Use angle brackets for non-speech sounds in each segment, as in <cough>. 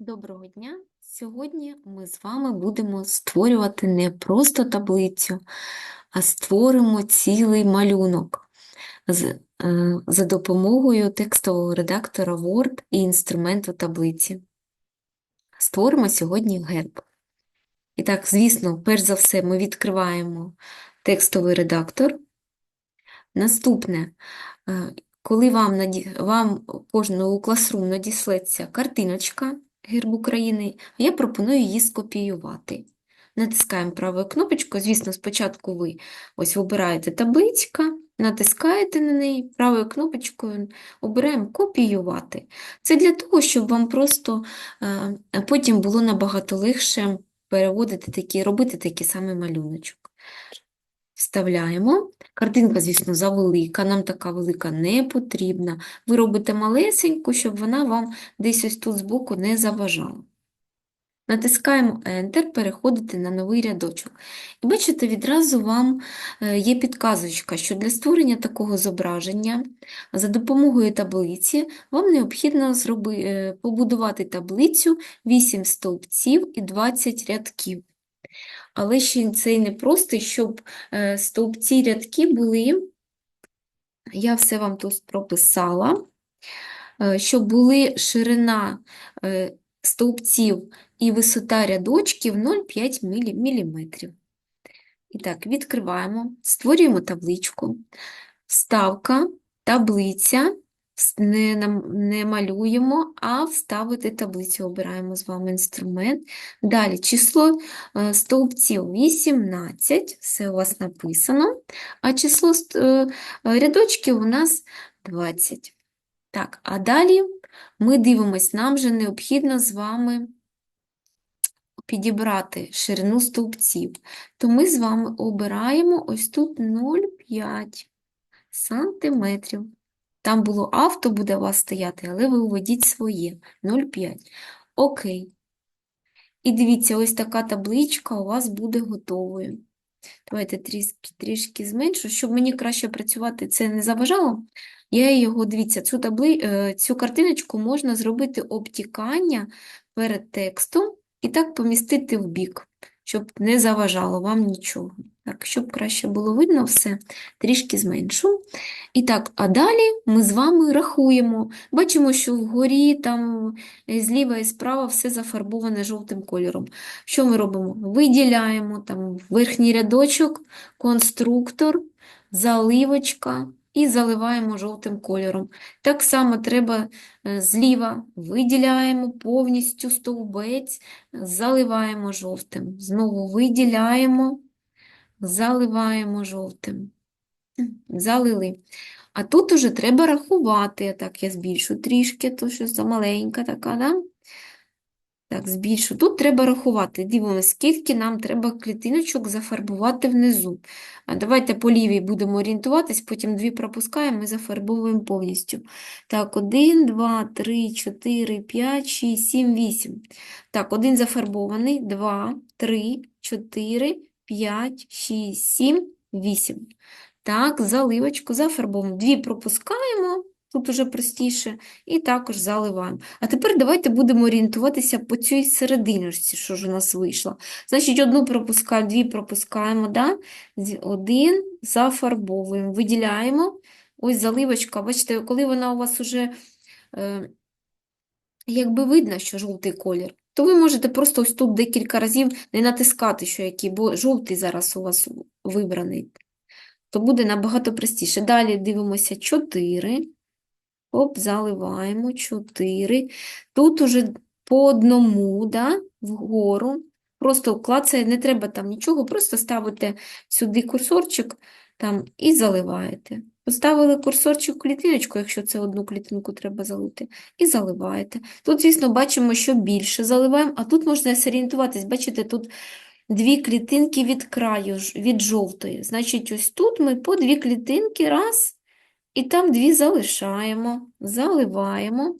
Доброго дня! Сьогодні ми з вами будемо створювати не просто таблицю, а створимо цілий малюнок е, за допомогою текстового редактора Word і інструменту таблиці. Створимо сьогодні герб. І так, звісно, перш за все, ми відкриваємо текстовий редактор. Наступне, е, коли вам, вам кожного у Classroom надіслеться картиночка Герб України, а я пропоную її скопіювати. Натискаємо правою кнопочкою, звісно, спочатку ви ось вибираєте табличка, натискаєте на неї, правою кнопочкою обираємо копіювати. Це для того, щоб вам просто е, потім було набагато легше переводити такі, робити такий самий малюночок. Вставляємо. Картинка, звісно, завелика, нам така велика не потрібна. Ви робите малесеньку, щоб вона вам десь ось тут збоку не заважала. Натискаємо Enter, переходите на новий рядочок. І бачите, відразу вам е, є підказочка, що для створення такого зображення за допомогою таблиці вам необхідно зроби, е, побудувати таблицю 8 стовпців і 20 рядків. Але ще це не просто, щоб е, стовпці рядки були, я все вам тут прописала, е, щоб були ширина е, стовпців і висота рядочків 0,5 мм. І так, відкриваємо, створюємо табличку, вставка, таблиця, не, не малюємо, а вставити таблицю. Обираємо з вами інструмент. Далі число е, стовпців 18, все у вас написано, а число е, рядочків у нас 20. Так, а далі ми дивимось, нам вже необхідно з вами підібрати ширину стовпців, то ми з вами обираємо ось тут 0,5 сантиметрів. Там було авто буде у вас стояти, але ви введіть своє 0,5. Окей. І дивіться, ось така табличка у вас буде готовою. Давайте трішки, трішки зменшу, щоб мені краще працювати це не заважало. Я його, дивіться, цю табли... е, цю картиночку можна зробити обтікання перед текстом і так помістити в бік, щоб не заважало вам нічого. Так, щоб краще було видно все, трішки зменшу. І так, а далі ми з вами рахуємо. Бачимо, що вгорі, там е, зліва і справа все зафарбоване жовтим кольором. Що ми робимо? Виділяємо там верхній рядочок, конструктор, заливочка і заливаємо жовтим кольором. Так само треба е, зліва виділяємо повністю стовбець, заливаємо жовтим. Знову виділяємо, заливаємо жовтим. Залили. А тут уже треба рахувати. Так, я збільшу трішки, то що замаленька така, да? Так, збільшу. Тут треба рахувати. Дивимося, скільки нам треба клітиночок зафарбувати внизу. А давайте по лівій будемо орієнтуватись, потім дві пропускаємо і зафарбовуємо повністю. Так, 1, 2, 3, 4, 5, 6, 7, 8. Так, один зафарбований, 2, 3, 4, 5, 6, 7, 8. Так, заливочку зафарбовуємо. Дві пропускаємо, тут уже простіше, і також заливаємо. А тепер давайте будемо орієнтуватися по цій серединочці, що ж у нас вийшло. Значить, одну пропускаємо, дві пропускаємо, да? один зафарбовуємо, виділяємо. Ось заливочка, бачите, коли вона у вас уже е, якби видно, що жовтий колір, то ви можете просто ось тут декілька разів не натискати, що який, бо жовтий зараз у вас вибраний то буде набагато простіше. Далі дивимося 4. Оп, заливаємо 4. Тут уже по одному, да, вгору. Просто клацає, не треба там нічого, просто ставите сюди курсорчик там, і заливаєте. Поставили курсорчик в клітиночку, якщо це одну клітинку треба залити, і заливаєте. Тут, звісно, бачимо, що більше заливаємо, а тут можна зорієнтуватись, бачите, тут дві клітинки від краю, від жовтої. Значить, ось тут ми по дві клітинки, раз, і там дві залишаємо, заливаємо.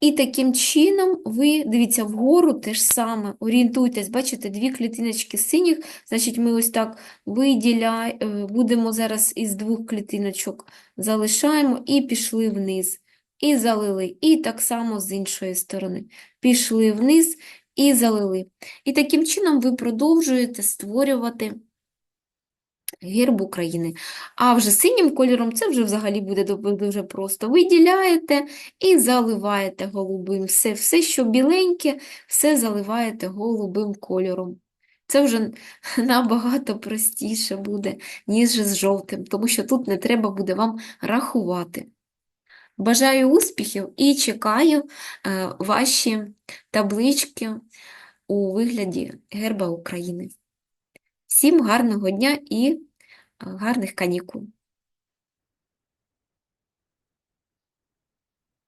І таким чином ви, дивіться, вгору те ж саме, орієнтуйтесь, бачите, дві клітиночки синіх, значить, ми ось так виділяємо, е, будемо зараз із двох клітиночок залишаємо і пішли вниз. і залили. І так само з іншої сторони. Пішли вниз і залили. І таким чином ви продовжуєте створювати герб України. А вже синім кольором це вже взагалі буде дуже просто. Виділяєте і заливаєте голубим. Все, все, що біленьке, все заливаєте голубим кольором. Це вже <laughs> набагато простіше буде, ніж з жовтим, тому що тут не треба буде вам рахувати. Бажаю успіхів і чекаю е, ваші таблички у вигляді герба України. Всім гарного дня і е, гарних канікул!